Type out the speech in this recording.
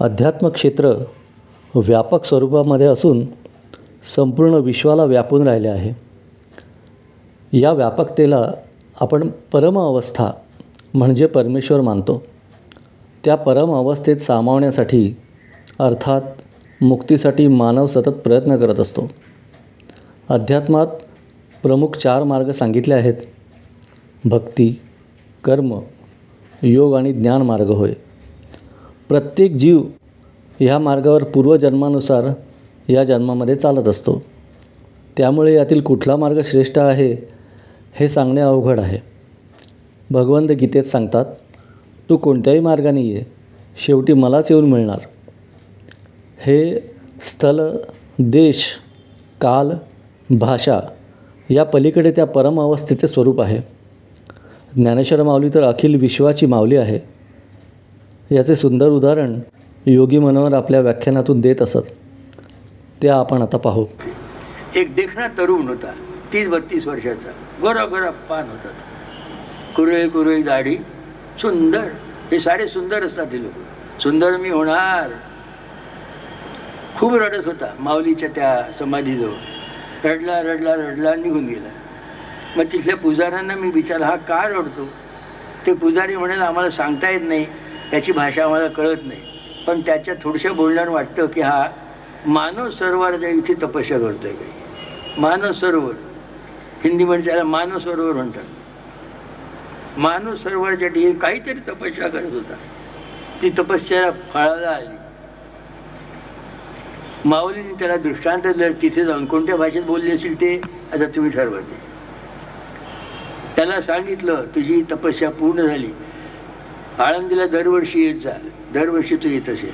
अध्यात्म क्षेत्र व्यापक स्वरूपामध्ये असून संपूर्ण विश्वाला व्यापून राहिले आहे. या व्यापकतेला आपण परम अवस्था म्हणजे परमेश्वर मानतो. त्या परम अवस्थेत सामावण्यासाठी अर्थात मुक्तीसाठी मानव सतत प्रयत्न करत असतो. अध्यात्मात प्रमुख चार मार्ग सांगितले आहेत. भक्ती कर्म योग आणि ज्ञान मार्ग होय. प्रत्येक जीव ह्या मार्गावर पूर्वजन्मानुसार या जन्मामध्ये चालत असतो. त्यामुळे यातील कुठला मार्ग श्रेष्ठ आहे हे सांगणे अवघड आहे. भगवंत गीतेत सांगतात तू कोणत्याही मार्गाने ये शेवटी मलाच येऊन मिळणार. हे स्थल देश काल भाषा या पलीकडे त्या परम अवस्थेचे स्वरूप आहे. ज्ञानेश्वर माऊली तर अखिल विश्वाची माऊली आहे. याचे सुंदर उदाहरण योगी मनोहर आपल्या व्याख्यानातून देत असत. ते आपण आता पाहू. एक देखणा तरुण होता तीस बत्तीस वर्षाचा. गोरा गोरा पान होता. कुरळी कुरळी दाढी. सुंदर. हे सारे सुंदर असतात हे लोक. सुंदर मी होणार. खूप रडत होता माऊलीच्या त्या समाधीजवळ. रडला रडला रडला निघून गेला. मग तिथल्या पुजाऱ्यांना मी विचारलं हा का रडतो? ते पुजारी म्हणाले आम्हाला सांगता येत नाही. त्याची भाषा आम्हाला कळत नाही. पण त्याच्या थोडशा बोलण्यावर वाटतं की हा मानव सरोवराच्या इथे तपस्या करतोय. काही मानव सरोवर. हिंदी म्हणजे त्याला मानव सरोवर म्हणतात. मानव सरोवरच्या ठिकाणी काहीतरी तपस्या करत होता. ती तपस्या फळाला आली. माऊलीने त्याला दृष्टांत दिलं तिथे जाऊन कोणत्या भाषेत बोलले असेल ते आता तुम्ही ठरवते त्याला सांगितलं तुझी तपस्या पूर्ण झाली. आळंदीला दरवर्षी येत जा. दरवर्षी तू येत असे